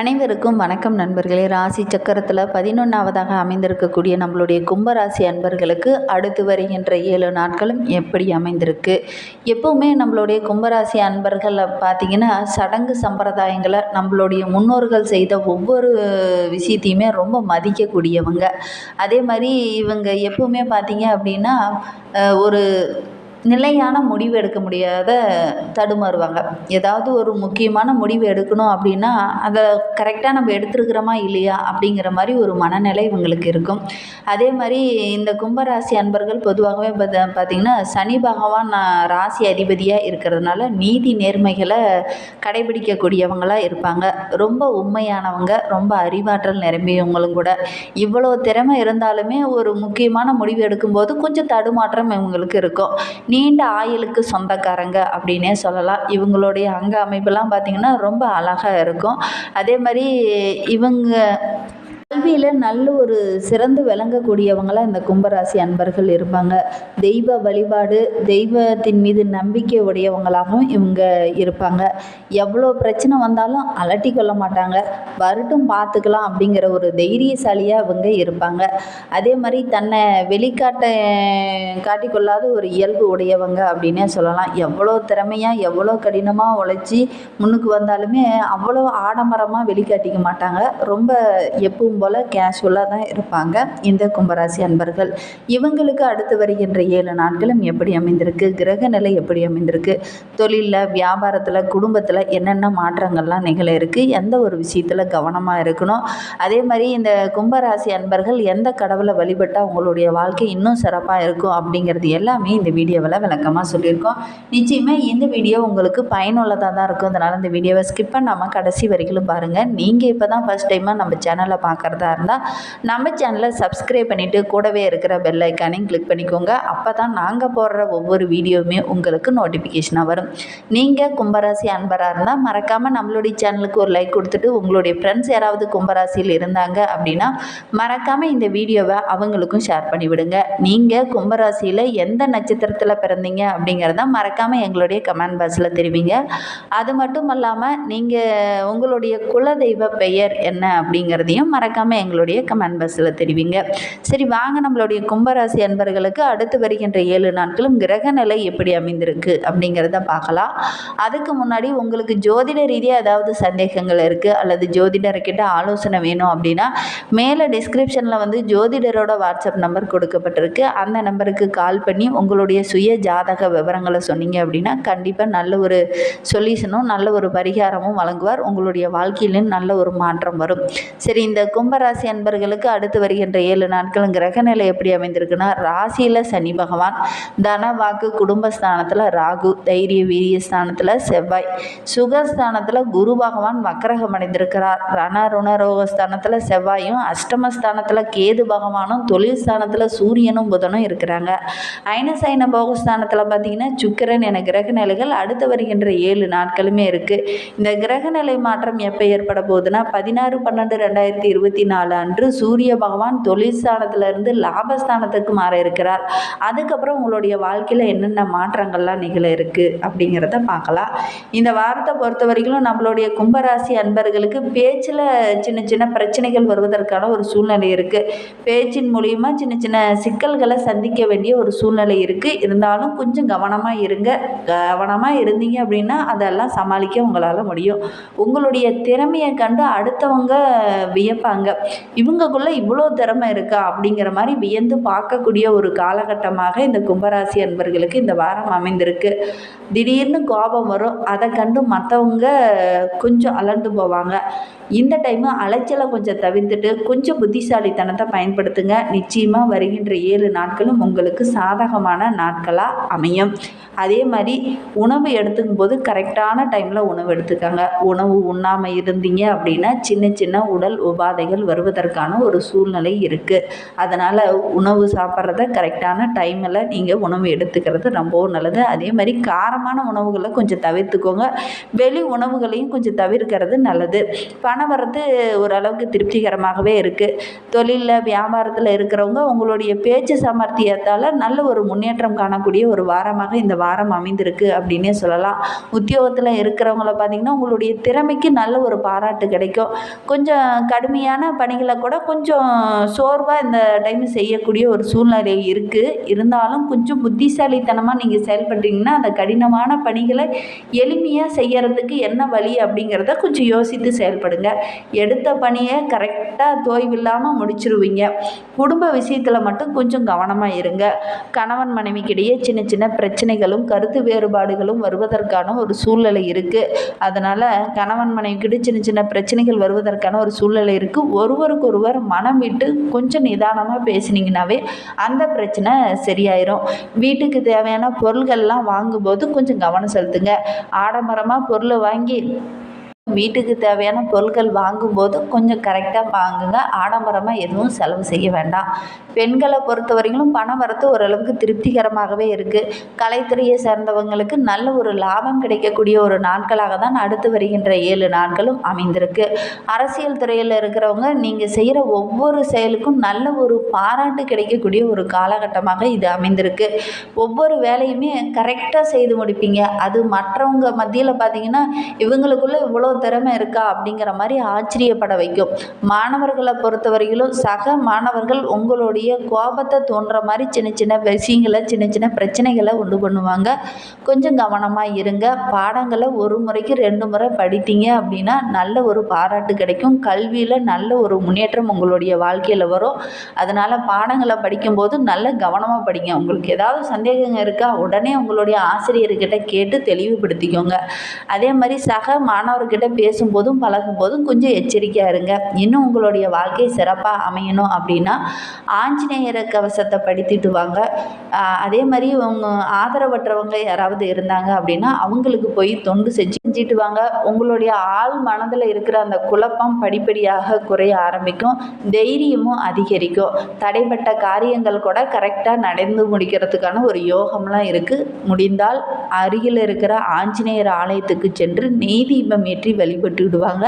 அனைவருக்கும் வணக்கம் நண்பர்களே. ராசி சக்கரத்தில் பதினொன்றாவதாக அமைந்திருக்கக்கூடிய நம்மளுடைய கும்பராசி அன்பர்களுக்கு அடுத்து வருகின்ற ஏழு நாட்களும் எப்படி அமைந்திருக்கு? எப்போவுமே நம்மளுடைய கும்பராசி அன்பர்களை பார்த்திங்கன்னா சடங்கு சம்பிரதாயங்களை நம்மளுடைய முன்னோர்கள் செய்த ஒவ்வொரு விஷயத்தையுமே ரொம்ப மதிக்கக்கூடியவங்க. அதே மாதிரி இவங்க எப்போவுமே பார்த்திங்க அப்படின்னா ஒரு நிலையான முடிவு எடுக்க முடியாத தடுமாறுவாங்க. ஏதாவது ஒரு முக்கியமான முடிவு எடுக்கணும் அப்படின்னா அதை கரெக்டாக நம்ம எடுத்துருக்கிறோமா இல்லையா அப்படிங்கிற மாதிரி ஒரு மனநிலை இவங்களுக்கு இருக்கும். அதே மாதிரி இந்த கும்பராசி அன்பர்கள் பொதுவாகவே பார்த்திங்கன்னா சனி பகவான் ராசி அதிபதியாக இருக்கிறதுனால நீதி நேர்மைகளை கடைபிடிக்கக்கூடியவங்களாக இருப்பாங்க. ரொம்ப உண்மையானவங்க ரொம்ப அறிவாற்றல் நிரம்பியவங்களும் கூட. இவ்வளோ திறமை இருந்தாலுமே ஒரு முக்கியமான முடிவு எடுக்கும்போது கொஞ்சம் தடுமாற்றம் இவங்களுக்கு இருக்கும். நீண்ட ஆயுளுக்கு சொந்தக்காரங்க அப்படின்னே சொல்லலாம். இவங்களுடைய அங்க அமைப்பெல்லாம் பார்த்திங்கன்னா ரொம்ப அழகாக இருக்கும். அதே மாதிரி இவங்க கல்வியில் நல்ல ஒரு சிறந்து விளங்கக்கூடியவங்களாக இந்த கும்பராசி அன்பர்கள் இருப்பாங்க. தெய்வ வழிபாடு தெய்வத்தின் மீது நம்பிக்கை உடையவங்களாகவும் இவங்க இருப்பாங்க. எவ்வளோ பிரச்சனை வந்தாலும் அலட்டி கொள்ள மாட்டாங்க. வரட்டும் பார்த்துக்கலாம் அப்படிங்கிற ஒரு தைரியசாலியாக இவங்க இருப்பாங்க. அதே மாதிரி தன்னை வெளிக்காட்ட காட்டிக்கொள்ளாத ஒரு இயல்பு உடையவங்க அப்படின்னே சொல்லலாம். எவ்வளோ திறமையாக எவ்வளோ கடினமாக உழைச்சி முன்னுக்கு வந்தாலுமே அவ்வளோ ஆடம்பரமாக வெளிக்காட்டிக்க மாட்டாங்க. ரொம்ப எப்பவும் போல் கேஷுவலாக தான் இருப்பாங்க. இந்த கும்பராசி அன்பர்கள் இவங்களுக்கு அடுத்து வருகின்ற ஏழு நாட்களும் எப்படி அமைந்திருக்கு? கிரக நிலை எப்படி அமைந்திருக்கு? தொழிலில் வியாபாரத்தில் குடும்பத்தில் என்னென்ன மாற்றங்கள்லாம் நிகழ இருக்குது எந்த ஒரு விஷயத்தில் கவனமாக இருக்கணும்? அதே மாதிரி இந்த கும்பராசி அன்பர்கள் எந்த கடவுளை வழிபட்டால் உங்களுடைய வாழ்க்கை இன்னும் சிறப்பாக இருக்கும் அப்படிங்கிறது எல்லாமே இந்த வீடியோவில் விளக்கமாக சொல்லியிருக்கோம். நிச்சயமாக இந்த வீடியோ உங்களுக்கு பயனுள்ளதாக தான் இருக்கும். அதனால் இந்த வீடியோவை ஸ்கிப் பண்ணாமல் கடைசி வரைக்கும் பாருங்கள் நீங்கள் இப்போ தான் ஃபஸ்ட் டைமாக நம்ம சேனலை பார்க்குறதா இருந்தால் நம்ம சேனலை சப்ஸ்கிரைப் பண்ணிவிட்டு கூடவே இருக்கிற பெல் ஐக்கானையும் கிளிக் பண்ணிக்கோங்க. அப்போ தான் நாங்கள் போடுற ஒவ்வொரு வீடியோவுமே உங்களுக்கு நோட்டிஃபிகேஷனாக வரும். நீங்கள் கும்பராசி அன்பராக இருந்தால் மறக்காமல் நம்மளுடைய சேனலுக்கு ஒரு லைக் கொடுத்துட்டு உங்களுடைய ஃப்ரெண்ட்ஸ் யாராவது கும்பராசியில் இருந்தாங்க அப்படின்னா மறக்காமல் இந்த வீடியோவை அவங்களுக்கும் ஷேர் பண்ணி விடுங்க. நீங்கள் கும்பராசியில் எந்த நட்சத்திரத்தில் பிறந்தீங்க அப்படிங்கிறத மறக்காமல் எங்களுடைய கமெண்ட் பாக்ஸில் தெரிவிங்க. அது மட்டும் இல்லாமல் நீங்கள் உங்களுடைய குலதெய்வ பெயர் என்ன அப்படிங்கிறதையும் மறக்காமல் எங்களுடைய கமெண்ட் பாக்ஸில் தெரிவிங்க. சரி வாங்க நம்மளுடைய கும்பராசி அன்பர்களுக்கு அடுத்து வருகின்ற ஏழு நாட்களும் கிரக நிலை எப்படி அமைந்திருக்கு அப்படிங்கிறத பார்க்கலாம். அதுக்கு முன்னாடி உங்களுக்கு ஜோதிட ரீதியாக ஏதாவது சந்தேகங்கள் இருக்குது அல்லது ஜோதிடர்கிட்ட ஆலோசனை வேணும் அப்படின்னா மேலே டிஸ்கிரிப்ஷனில் வந்து ஜோதிடரோட வாட்ஸ்அப் நம்பர் கொடுக்கப்பட்டிருக்கு. அந்த நம்பருக்கு கால் பண்ணி உங்களுடைய சுய ஜாதக விவரங்களை சொன்னீங்க அப்படின்னா கண்டிப்பாக நல்ல ஒரு சொல்யூஷனும் நல்ல ஒரு பரிகாரமும் வழங்குவார். உங்களுடைய வாழ்க்கையிலும் நல்ல ஒரு மாற்றம் வரும். சரி இந்த கும்பராசி அன்பர்களுக்கு அடுத்து வருகின்ற ஏழு நாட்களும் கிரக நிலை எப்படி அமைந்திருக்குன்னா ராசியில் சனி பகவான் தன வாக்கு குடும்பஸ்தானத்தில் ராகு தைரிய வீரிய ஸ்தானத்தில் செவ்வாய். சுகஸ்தானத்தில் குரு பகவான் வக்கரகம் அடைந்திருக்கிறார். ரண ருணரோகஸ்தானத்தில் செவ்வாயும் அஷ்டமஸ்தானத்தில் கேது பகவானும் தொழில் ஸ்தானத்தில் சூரியனும் புதனும் இருக்கிறாங்க. ஐனசைன போகஸ்தானத்தில் பார்த்தீங்கன்னா சுக்கிரன் என கிரக நிலைகள் அடுத்து வருகின்ற ஏழு நாட்களுமே இருக்குது இந்த கிரக நிலை மாற்றம் எப்போ ஏற்பட போகுதுன்னா பதினாறு பன்னெண்டு ரெண்டாயிரத்தி இருபத்தி இருபத்தி நாலு அன்று சூரிய பகவான் தொழில் லாபஸ்தானத்துக்கு மாற இருக்கிறார். அதுக்கப்புறம் உங்களுடைய வாழ்க்கையில் என்னென்ன மாற்றங்கள்லாம் நிகழ இருக்குது அப்படிங்கிறத பார்க்கலாம். இந்த வாரத்தை பொறுத்த வரைக்கும் நம்மளுடைய கும்பராசி அன்பர்களுக்கு பேச்சில் சின்ன சின்ன பிரச்சனைகள் வருவதற்கான ஒரு சூழ்நிலை இருக்குது பேச்சின் மூலியமாக சின்ன சின்ன சிக்கல்களை சந்திக்க வேண்டிய ஒரு சூழ்நிலை இருக்குது இருந்தாலும் கொஞ்சம் கவனமாக இருங்க. கவனமாக இருந்தீங்க அப்படின்னா அதெல்லாம் சமாளிக்க உங்களால் முடியும். உங்களுடைய திறமையை கண்டு அடுத்தவங்க வியப்பாங்க. இவங்கக்குள்ள இவ்வளோ திறமை இருக்கா? அப்படிங்கிற மாதிரி வியந்து பார்க்கக்கூடிய ஒரு காலகட்டமாக இந்த கும்பராசி அன்பர்களுக்கு இந்த வாரம் அமைந்திருக்கு. திடீர்னு கோபம் வரும். அதை கண்டு மற்றவங்க கொஞ்சம் அலண்டு போவாங்க. இந்த டைமு அலைச்சலை கொஞ்சம் தவிர்த்துட்டு கொஞ்சம் புத்திசாலித்தனத்தை பயன்படுத்துங்க. நிச்சயமாக வருகின்ற ஏழு நாட்களும் உங்களுக்கு சாதகமான நாட்களாக அமையும். அதே மாதிரி உணவு எடுத்துக்கும் போது கரெக்டான டைமில் உணவு எடுத்துக்கோங்க. உணவு உண்ணாமல் இருந்தீங்க அப்படின்னா சின்ன சின்ன உடல் உபாதைகள் நோய்கள் வருவதற்கான ஒரு சூழ்நிலை இருக்குது அதனால் உணவு சாப்பிட்றத கரெக்டான டைமில் நீங்கள் உணவு எடுத்துக்கிறது ரொம்பவும் நல்லது. அதே மாதிரி காரமான உணவுகளை கொஞ்சம் தவிர்த்துக்கோங்க. வெளி உணவுகளையும் கொஞ்சம் தவிர்க்கிறது நல்லது. பணம் வர்றது ஓரளவுக்கு திருப்திகரமாகவே இருக்குது தொழிலில் வியாபாரத்தில் இருக்கிறவங்க உங்களுடைய பேச்சு சாமர்த்தியத்தால் நல்ல ஒரு முன்னேற்றம் காணக்கூடிய ஒரு வாரமாக இந்த வாரம் அமைந்திருக்கு அப்படின்னே சொல்லலாம். உத்தியோகத்தில் இருக்கிறவங்கள பார்த்திங்கன்னா உங்களுடைய திறமைக்கு நல்ல ஒரு பாராட்டு கிடைக்கும். கொஞ்சம் கடுமையான பணிகளை கூட கொஞ்சம் சோர்வாக இந்த டைம் செய்யக்கூடிய ஒரு சூழ்நிலை இருக்குது இருந்தாலும் கொஞ்சம் புத்திசாலித்தனமாக நீங்கள் செயல்படுறீங்கன்னா அந்த கடினமான பணிகளை எளிமையாக செய்யறதுக்கு என்ன வழி அப்படிங்கிறத கொஞ்சம் யோசித்து செயல்படுங்க. எடுத்த பணியை கரெக்டாக தோய்வில்லாமல் முடிச்சிருவீங்க. குடும்ப விஷயத்தில் மட்டும் கொஞ்சம் கவனமாக இருங்க. கணவன் மனைவிக்கிடையே சின்ன சின்ன பிரச்சனைகளும் கருத்து வேறுபாடுகளும் வருவதற்கான ஒரு சூழ்நிலை இருக்குது அதனால் கணவன் மனைவிக்கிட்ட சின்ன சின்ன பிரச்சனைகள் வருவதற்கான ஒரு சூழ்நிலை இருக்குது ஒருவருக்கொருவர் மனம் விட்டு கொஞ்சம் நிதானமாக பேசுனீங்கன்னாவே அந்த பிரச்சனை சரியாயிரும். வீட்டுக்கு தேவையான பொருள்கள்லாம் வாங்கும்போது கொஞ்சம் கவனம் செலுத்துங்க. ஆடம்பரமாக பொருளை வாங்கி வீட்டுக்கு தேவையான பொருட்கள் வாங்கும்போது கொஞ்சம் கரெக்டாக வாங்குங்க. ஆடம்பரமாக எதுவும் செலவு செய்ய வேண்டாம். பெண்களை பொறுத்த வரைக்கும் பண வரத்து ஓரளவுக்கு திருப்திகரமாகவே இருக்குது கலைத்துறையை சேர்ந்தவங்களுக்கு நல்ல ஒரு லாபம் கிடைக்கக்கூடிய ஒரு நாட்களாக தான் அடுத்து வருகின்ற ஏழு நாட்களும் அமைந்திருக்கு. அரசியல் துறையில் இருக்கிறவங்க நீங்கள் செய்கிற ஒவ்வொரு செயலுக்கும் நல்ல ஒரு பாராட்டு கிடைக்கக்கூடிய ஒரு காலகட்டமாக இது அமைந்திருக்கு. ஒவ்வொரு வேலையுமே கரெக்டாக செய்து முடிப்பீங்க. அது மற்றவங்க மத்தியில் பார்த்தீங்கன்னா இவங்களுக்குள்ள இவ்வளோ திறமை இருக்கா அப்படிங்கிற மாதிரி ஆச்சரியப்பட வைக்கும். மாணவர்களை பொறுத்த வரையிலும் சக மாணவர்கள் உங்களுடைய கோபத்தை தோன்ற மாதிரி சின்ன சின்ன விஷயங்களை சின்ன சின்ன பிரச்சனைகளை உண்டு பண்ணுவாங்க. கொஞ்சம் கவனமாக இருங்க. பாடங்களை ஒரு முறைக்கு ரெண்டு முறை படித்தீங்க அப்படின்னா நல்ல ஒரு பாராட்டு கிடைக்கும். கல்வியில் நல்ல ஒரு முன்னேற்றம் உங்களுடைய வாழ்க்கையில் வரும். அதனால் பாடங்களை படிக்கும்போது நல்ல கவனமாக படிங்க. உங்களுக்கு ஏதாவது சந்தேகங்க இருக்கா உடனே உங்களுடைய ஆசிரியர்கிட்ட கேட்டு தெளிவுபடுத்திக்கோங்க. அதே மாதிரி சக மாணவர்கிட்ட பேசும்போதும் பழகும்போதும் கொஞ்சம் எச்சரிக்கையாக இருங்க. இன்னும் உங்களுடைய வாழ்க்கை சிறப்பாக அமையணும் அப்படின்னா ஆஞ்சநேயர கவசத்தை படித்துட்டு வாங்க. அதே மாதிரி உங்க ஆதரவற்றவங்க யாராவது இருந்தாங்க அப்படின்னா அவங்களுக்கு போய் தொண்டு செஞ்சு செஞ்சுட்டு வாங்க. உங்களுடைய ஆள் மனதில் இருக்கிற அந்த குழப்பம் படிப்படியாக குறைய ஆரம்பிக்கும். தைரியமும் அதிகரிக்கும். தடைப்பட்ட காரியங்கள் கூட கரெக்டாக நடந்து முடிக்கிறதுக்கான ஒரு யோகம்லாம் இருக்குது முடிந்தால் அருகில் இருக்கிற ஆஞ்சநேயர் ஆலயத்துக்கு சென்று நெய்தீபம் ஏற்றி வழிபட்டு விடுவாங்க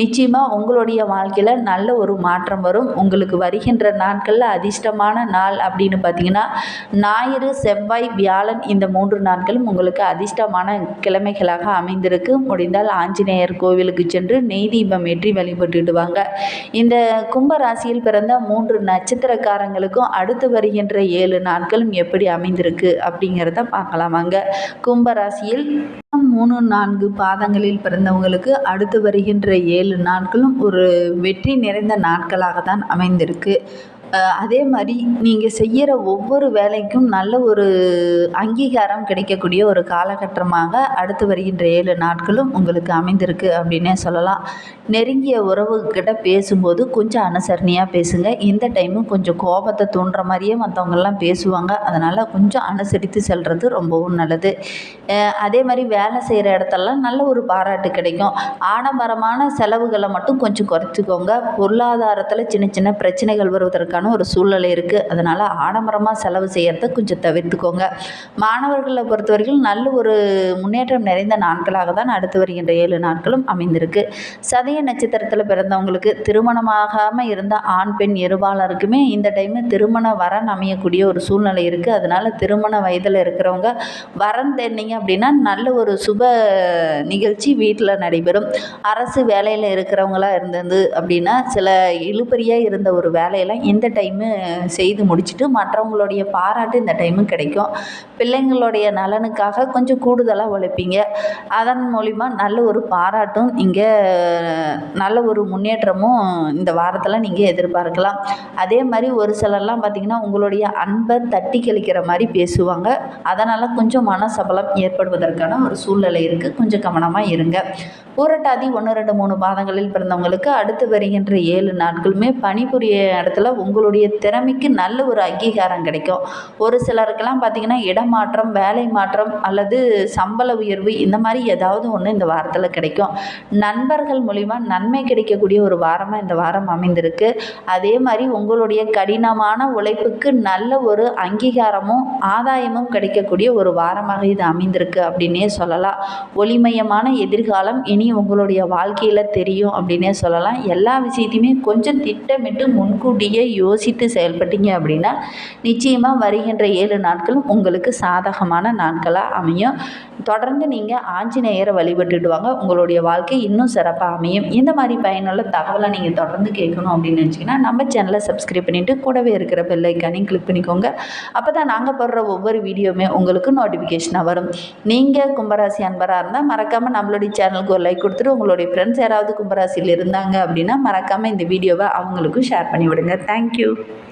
நிச்சயமாக உங்களுடைய வாழ்க்கையில் நல்ல ஒரு மாற்றம் வரும். உங்களுக்கு வருகின்ற நாட்களில் அதிர்ஷ்டமான நாள் அப்படின்னு பார்த்தீங்கன்னா ஞாயிறு செவ்வாய் வியாழன் இந்த மூன்று நாட்களும் உங்களுக்கு அதிர்ஷ்டமான கிழமைகளாக அமைந்திருக்கு. முடிந்தால் ஆஞ்சநேயர் கோவிலுக்கு சென்று நெய் தீபம் ஏற்றி வழிபட்டுடுவாங்க. இந்த கும்ப ராசியில் பிறந்த மூன்று நட்சத்திரக்காரங்களுக்கும் அடுத்து வருகின்ற ஏழு நாட்களும் எப்படி அமைந்திருக்கு அப்படிங்கிறத பார்க்கலாம் வாங்க. கும்ப ராசியில் மூணு நான்கு பாதங்களில் பிறந்தவங்களுக்கு அடுத்து வருகின்ற ஏழு நாட்களும் ஒரு வெற்றி நிறைந்த நாட்களாக தான் அமைந்திருக்கு. அதே மாதிரி நீங்கள் செய்கிற ஒவ்வொரு வேலைக்கும் நல்ல ஒரு அங்கீகாரம் கிடைக்கக்கூடிய ஒரு காலகட்டமாக அடுத்து வருகின்ற ஏழு நாட்களும் உங்களுக்கு அமைந்திருக்கு அப்படின்னே சொல்லலாம். நெருங்கிய உறவுகிட்ட பேசும்போது கொஞ்சம் அனுசரணையாக பேசுங்க. இந்த டைமும் கொஞ்சம் கோபத்தை தூண்டுற மாதிரியே மற்றவங்கெல்லாம் பேசுவாங்க. அதனால் கொஞ்சம் அனுசரித்து செல்வது ரொம்பவும் நல்லது. அதே மாதிரி வேலை செய்கிற இடத்தெல்லாம் நல்ல ஒரு பாராட்டு கிடைக்கும். ஆடம்பரமான செலவுகளை மட்டும் கொஞ்சம் குறைச்சிக்கோங்க. பொருளாதாரத்தில் சின்ன சின்ன பிரச்சனைகள் வருவதற்கான ஒரு சூழ்நிலை இருக்குது அதனால் ஆடம்பரமாக செலவு செய்கிறத கொஞ்சம் தவிர்த்துக்கோங்க. மாணவர்களை பொறுத்த வரைக்கும் நல்ல ஒரு முன்னேற்றம் நிறைந்த நாட்களாக தான் அடுத்து வருகின்ற ஏழு நாட்களும் அமைந்திருக்கு. சதய நட்சத்திரத்தில் பிறந்தவங்களுக்கு திருமணமாகாமல் இருந்த ஆண் பெண் இருபாலருக்குமே இந்த டைமு திருமண வரன் அமையக்கூடிய ஒரு சூழ்நிலை இருக்குது அதனால் திருமண வயதில் இருக்கிறவங்க வரன் தெரிந்தீங்க அப்படின்னா நல்ல ஒரு சுப நிகழ்ச்சி வீட்டில் நடைபெறும். அரசு வேலையில் இருக்கிறவங்களா இருந்தது அப்படின்னா சில இழுபறியாக இருந்த ஒரு வேலையெல்லாம் இந்த டைமு செய்து முடிச்சுட்டு மற்றவங்களுடைய பாராட்டு இந்த டைமு கிடைக்கும். பிள்ளைங்களுடைய நலனுக்காக கொஞ்சம் கூடுதலாக உழைப்பீங்க. அதன் மூலிமா நல்ல ஒரு பாராட்டும் இங்கே நல்ல ஒரு முன்னேற்றமும் இந்த வாரத்தில் நீங்கள் எதிர்பார்க்கலாம். அதே மாதிரி ஒரு சிலர்லாம் பார்த்திங்கன்னா உங்களுடைய அன்பை தட்டி கழிக்கிற மாதிரி பேசுவாங்க. அதனால் கொஞ்சம் மனசபலம் ஏற்படுவதற்கான ஒரு சூழ்நிலை இருக்குது கொஞ்சம் கவனமாக இருங்க. புரட்டாதி ஒன்று ரெண்டு மூணு பாதங்களில் பிறந்தவங்களுக்கு அடுத்து வருகின்ற ஏழு நாட்களுமே பணிபுரிய இடத்துல உங்கள் உங்களுடைய திறமைக்கு நல்ல ஒரு அங்கீகாரம் கிடைக்கும். ஒரு சிலருக்கெல்லாம் பார்த்திங்கன்னா இடமாற்றம் வேலை மாற்றம் அல்லது சம்பள உயர்வு இந்த மாதிரி ஏதாவது ஒன்று இந்த வாரத்தில் கிடைக்கும். நண்பர்கள் மூலிமா நன்மை கிடைக்கக்கூடிய ஒரு வாரமாக இந்த வாரம் அமைந்திருக்கு. அதே மாதிரி உங்களுடைய கடினமான உழைப்புக்கு நல்ல ஒரு அங்கீகாரமும் ஆதாயமும் கிடைக்கக்கூடிய ஒரு வாரமாக இது அமைந்திருக்கு அப்படின்னே சொல்லலாம். ஒளிமயமான எதிர்காலம் இனி உங்களுடைய வாழ்க்கையில் தெரியும் அப்படின்னே சொல்லலாம். எல்லா விஷயத்தையுமே கொஞ்சம் திட்டமிட்டு முன்கூட்டியே யோசித்து செயல்பட்டீங்க அப்படின்னா நிச்சயமாக வருகின்ற ஏழு நாட்களும் உங்களுக்கு சாதகமான நாட்களாக அமையும். தொடர்ந்து நீங்கள் ஆஞ்சநேயரை வழிபட்டுட்டு வாங்க. உங்களுடைய வாழ்க்கை இன்னும் சிறப்பாக அமையும். இந்த மாதிரி பயனுள்ள தகவலை நீங்கள் தொடர்ந்து கேட்கணும் அப்படின்னு நினச்சிங்கன்னா நம்ம சேனலை சப்ஸ்கிரைப் பண்ணிவிட்டு கூடவே இருக்கிற பெல்லைக்கானையும் கிளிக் பண்ணிக்கோங்க. அப்போ தான் நாங்கள் போடுற ஒவ்வொரு வீடியோவுமே உங்களுக்கு நோட்டிஃபிகேஷனாக வரும். நீங்கள் கும்பராசி அன்பராக இருந்தால் மறக்காமல் நம்மளுடைய சேனலுக்கு ஒரு லைக் கொடுத்துட்டு உங்களுடைய ஃப்ரெண்ட்ஸ் யாராவது கும்பராசியில் இருந்தாங்க அப்படின்னா மறக்காமல் இந்த வீடியோவை அவங்களுக்கும் ஷேர் பண்ணி விடுங்க. Thank you thank you.